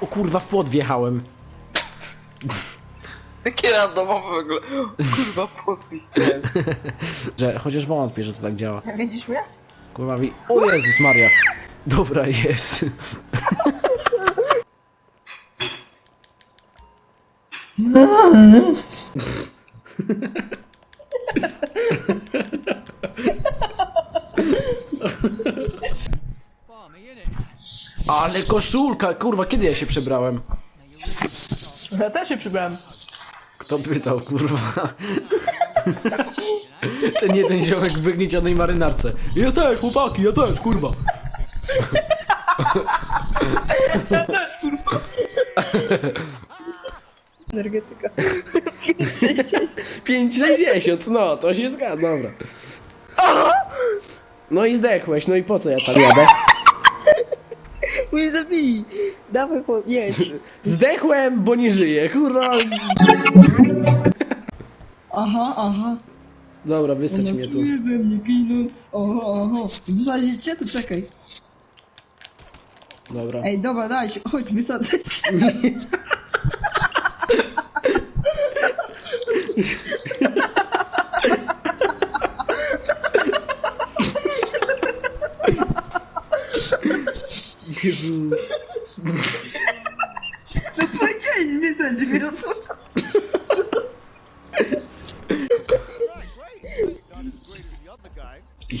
O kurwa, w płot wjechałem. Takie randomowe w ogóle. Kurwa, podpis. Że, chociaż wątpię, że to tak działa. Widzisz mnie? Kurwa mi... O Jezus Maria. Dobra, jest. Ale koszulka, kurwa, kiedy ja się przebrałem? Ja też się przybrałem. Kto pytał, kurwa? Ten jeden ziomek w wygniecionej marynarce. Ja też, chłopaki, ja też, kurwa. Ja też, kurwa. Energetyka. 5,60, no, to się zgadza, dobra. No i zdechłeś, no i po co ja tam jadę? Mnie zabili. Dawaj po... jedź. Zdechłem, bo nie żyję, kurwa. Aha, aha. Dobra, wysać mnie tu. We mnie ginąc. Oho, oho. Wysadzić cię? To czekaj. Dobra. Ej, dobra, daj się. Chodź, wysadzę cię. Jezu. To powiedziałeś, wysadź mnie. No to...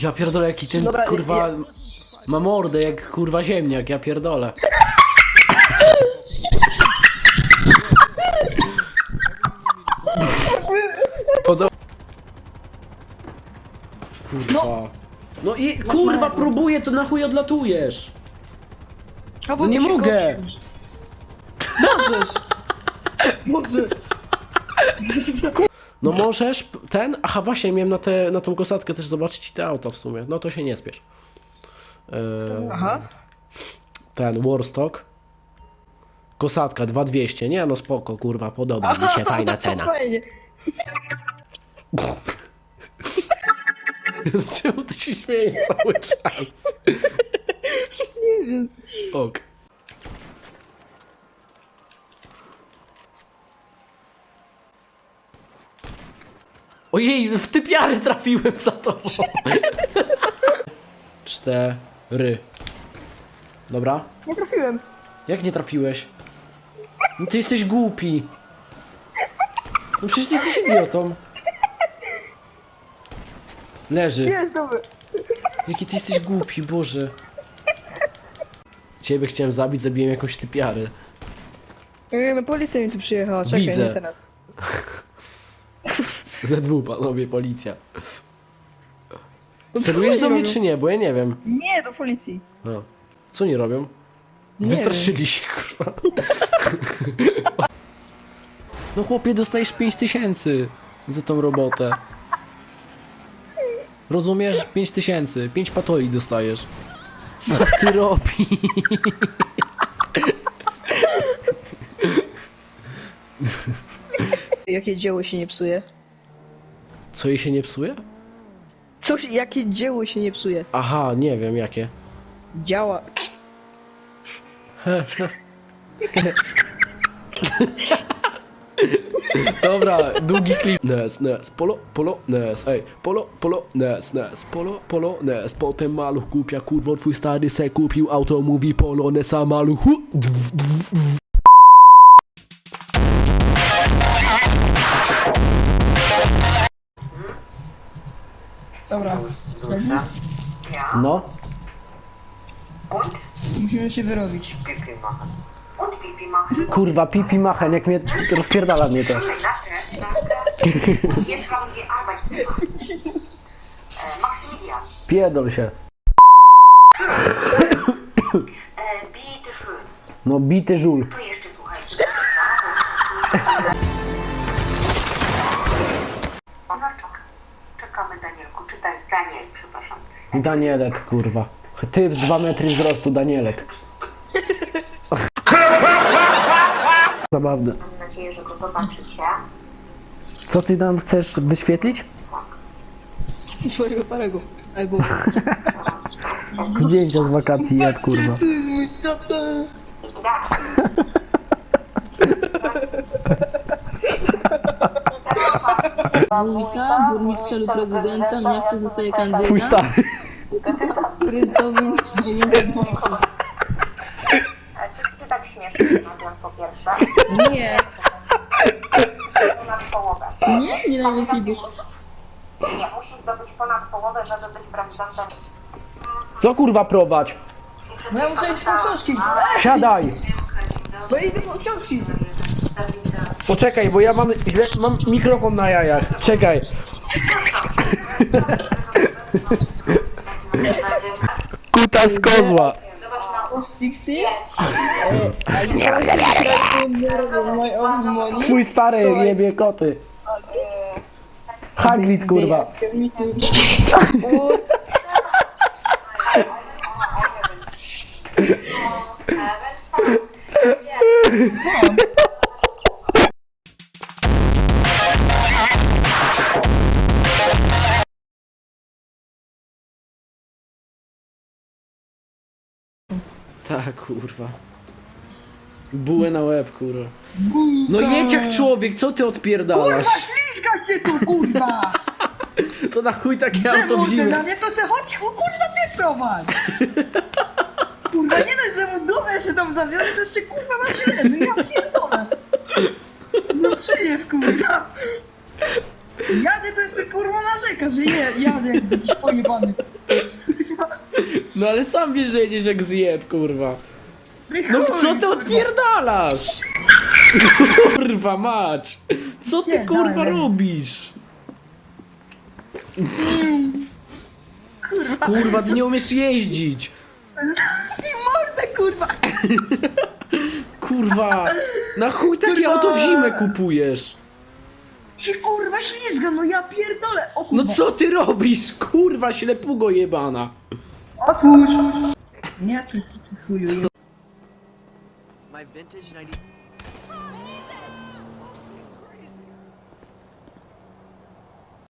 Ja pierdolę, jaki ten, Dobra, kurwa, ja- ma mordę jak, kurwa, ziemniak, ja pierdolę. Podo... Kurwa. No i, kurwa, próbuję, to na chuj odlatujesz. No nie mogę. Możesz. Możesz. No możesz, ten, aha właśnie, miałem na, te, na tą kosatkę też zobaczyć te auta w sumie, no to się nie spiesz. Eee, Aha. ten, Warstock. Kosatka 2200, nie no spoko, kurwa, podoba mi się, fajna cena. Fajnie. Czemu ty się śmiejesz cały czas? Nie wiem. Ok. Ojej, w typiary trafiłem za tobą. Cztery. Dobra. Nie trafiłem. Jak nie trafiłeś? No ty jesteś głupi. No przecież ty jesteś idiotą. Leży. Jest dobry. Jaki ty jesteś głupi, Boże. Ciebie chciałem zabić, zabiłem jakąś typiarę. Ej, No policja mi tu przyjechała, czekaj, Widzę. nie teraz. ZW, panowie, policja. No Celujesz oni do mnie czy nie? Bo ja nie wiem. Nie, do policji. No. Co nie robią? Nie Wystraszyli się, kurwa. No chłopie, dostajesz 5 tysięcy za tą robotę. Rozumiesz? 5 tysięcy. 5 patoli dostajesz. Co ty robisz? Jakie dzieło się nie psuje? Co jej się nie psuje? Coś, jakie dzieło się nie psuje? Aha, nie wiem jakie. Działa. Dobra, długi klip. Nes, nes, polo, polo, nes, ej, polo, polo, nes, nes, polo, polo, nes. Potem maluch kupia, kurwo, twój stary se kupił auto, mówi polo, nesa maluchu. Dw, dw, dw. Dobra. Ja. No, Und Musimy się wyrobić. Pipi machen. Und Pipi machen. kurwa, pipi machen, jak mnie rozpierdala mnie to. Jetzt haben wir Arbeitszimmer. Maximilian, Pierdol się. bitte schön. No, bity żul. Daniel, przepraszam. Danielek, kurwa. Ty w dwa metry wzrostu, Danielek. Zabawne. Mam nadzieję, że go zobaczycie. Co ty nam chcesz wyświetlić? Swojego starego. Albo... Zdjęcia z wakacji, jak kurwa. To jest mój tata. Ja. Wójta, burmistrza lub prezydenta, miasto zostaje Twój kandydat, stary. który zdobył najwięcej głosów. Czy ci tak śmiesznie mówią po pierwsze? Nie, Ponad połowę. nie, nie najwięcej głosów. Nie, musisz zdobyć ponad połowę, żeby być prezydentem. Co kurwa prowadź? No ja muszę iść po książki. Siadaj! Bo idę po książki. Poczekaj, bo ja mam źle, mam mikrofon na jajach. Czekaj. Kuta z kozła. Of 16? I just try to borrow my own money. Twój stary jebie koty. Hagrid kurwa. They Tak kurwa. Bułę na łeb kurwa. No jedź jak człowiek, co ty odpierdalasz? Ślizga się tu, kurwa! To na chuj takie auto Czemu w ty na zimę. mnie to se chodź, o kurwa ty prowadź! Kurwa, nie dość, że mu dumę się tam zawiozę, to jeszcze kurwa na siebie, no ja pierdolę! Za przyjew, kurwa! Jadę to jeszcze kurwa narzeka, że je, jadę jak jakiś pojebany. No ale sam wiesz, że jedziesz jak zjeb kurwa. No co ty odpierdalasz? Kurwa mać! Co ty Nie, kurwa robisz? Kurwa, Kurwa, ty nie umiesz jeździć! i mordę, kurwa! Kurwa! Na chuj takie Kurwa. auto w zimę kupujesz? Się kurwa ślizga, no ja pierdolę! O kurwa! No co ty robisz? Kurwa, ślepugo jebana! Ty, ty chuju, My vintage 90.